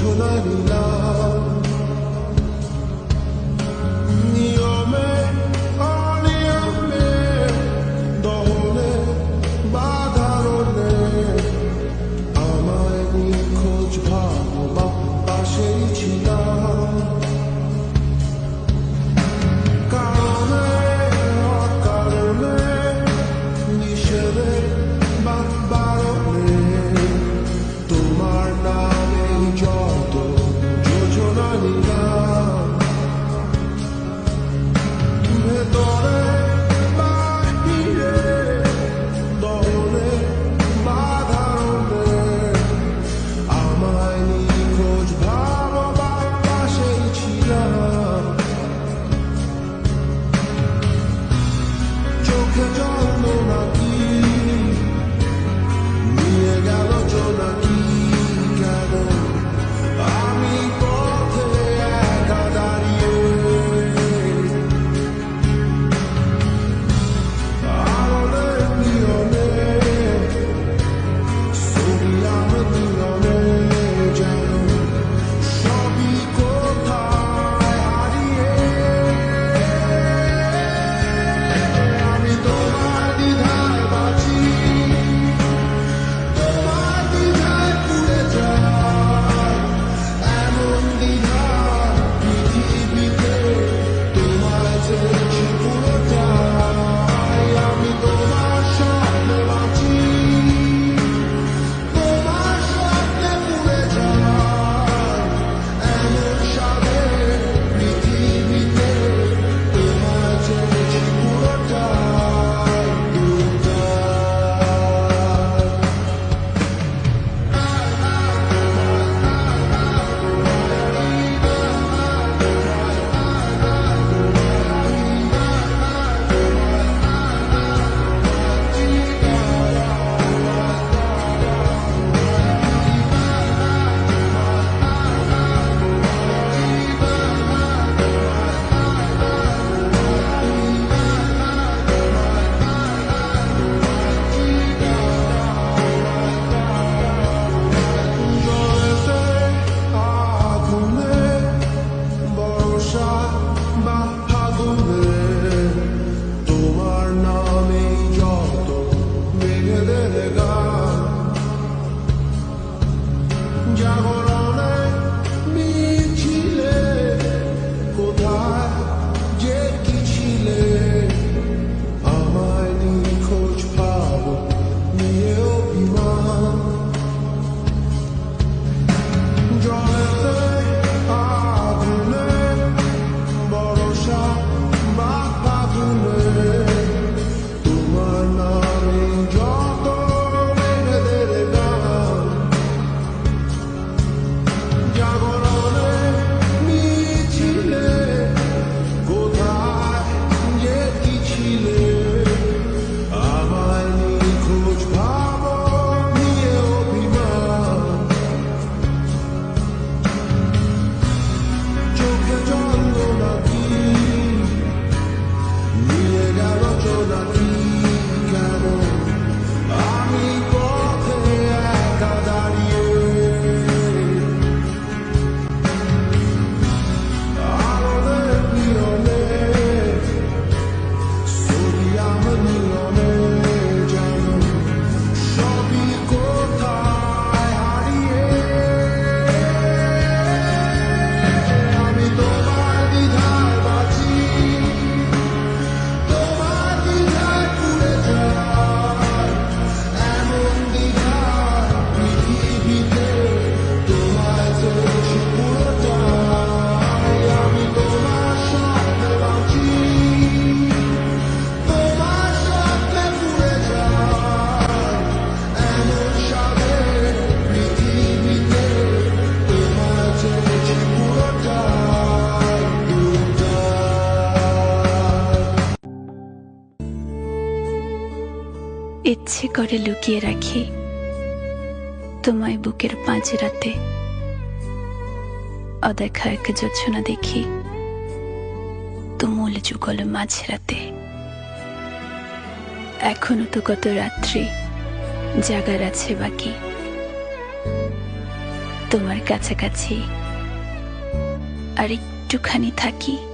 chola ni la ইচ্ছে করে লুকিয়ে রাখি তোমায় বুকের পাঁজরাতে অদেখা এক যোচ্ছনা দেখি তুমুল যুগল মাঝরাতে। এখনও তো কত রাত্রি জাগার আছে বাকি। তোমার কাছাকাছি আর একটুখানি থাকি।